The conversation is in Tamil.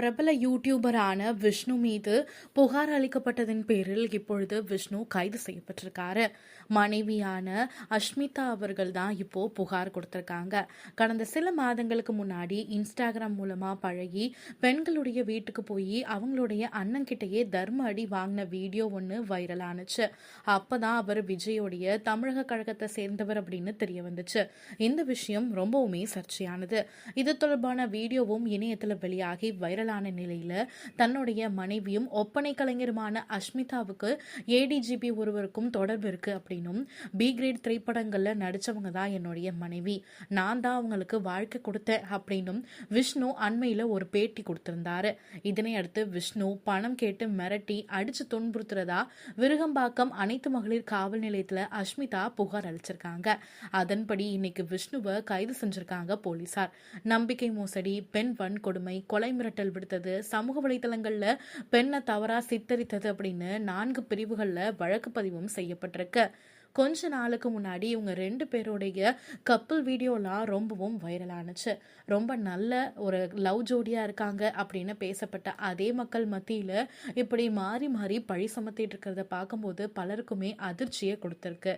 பிரபல யூடியூபரான விஷ்ணு மீது புகார் அளிக்கப்பட்டதன் பேரில் இப்பொழுது விஷ்ணு கைது செய்யப்பட்டிருக்காரு. மனைவியான அஷ்மிதா அவர்கள் தான் இப்போ புகார் கொடுத்திருக்காங்க. கடந்த சில மாதங்களுக்கு முன்னாடி இன்ஸ்டாகிராம் மூலமா பழகி பெண்களுடைய வீட்டுக்கு போய் அவங்களுடைய அண்ணன்கிட்டயே தர்ம அடி வாங்கின வீடியோ ஒன்று வைரல் ஆனுச்சு. அப்பதான் அவர் விஜயோடைய தமிழக கழகத்தை சேர்ந்தவர் அப்படின்னு தெரிய வந்துச்சு. இந்த விஷயம் ரொம்பவுமே சர்ச்சையானது. இது தொடர்பான வீடியோவும் இணையத்தில் வெளியாகி வைரல் சிக்கலான நிலையில தன்னுடைய மனைவியும் ஒப்பனை கலைஞருமான அஷ்மிதாவுக்கு ஏடிஜிபி ஒருவருக்கும் தொடர்பு இருக்கு அப்படின்னும் பி கிரேட் திரைப்படங்கள்ல நடிச்சவங்க தான் என்னுடைய மனைவி. நான் தான் அவங்களுக்கு வாழ்க்கை கொடுத்தேன் அப்படின்னும் விஷ்ணு அண்மையில ஒரு பேட்டி கொடுத்திருந்தாரு. இதனை அடுத்து விஷ்ணு பணம் கேட்டு மிரட்டி அடிச்சு துன்புறுத்துறதா விருகம்பாக்கம் அனைத்து மகளிர் காவல் நிலையத்துல அஷ்மிதா புகார் அளிச்சிருக்காங்க. அதன்படி இன்னைக்கு விஷ்ணுவை கைது செஞ்சிருக்காங்க போலீசார். நம்பிக்கை மோசடி பெண் வன்கொடுமை கொலை மிரட்டல் விடுத்தது சமூக வலைதளங்கள்ல பெண்ணை தவறா சித்தரித்தது அப்படின்னு நான்கு பிரிவுகள்ல வழக்கு பதிவும் செய்யப்பட்டிருக்கு. கொஞ்ச நாளுக்கு முன்னாடி இவங்க ரெண்டு பேருடைய கப்பல் வீடியோலாம் ரொம்பவும் வைரலானுச்சு ரொம்ப நல்ல ஒரு லவ் ஜோடியா இருக்காங்க அப்படின்னு பேசப்பட்ட அதே மக்கள் மத்தியில இப்படி மாறி மாறி பழி சுமத்திட்டு இருக்கிறத பார்க்கும்போது பலருக்குமே அதிர்ச்சியை கொடுத்துருக்கு.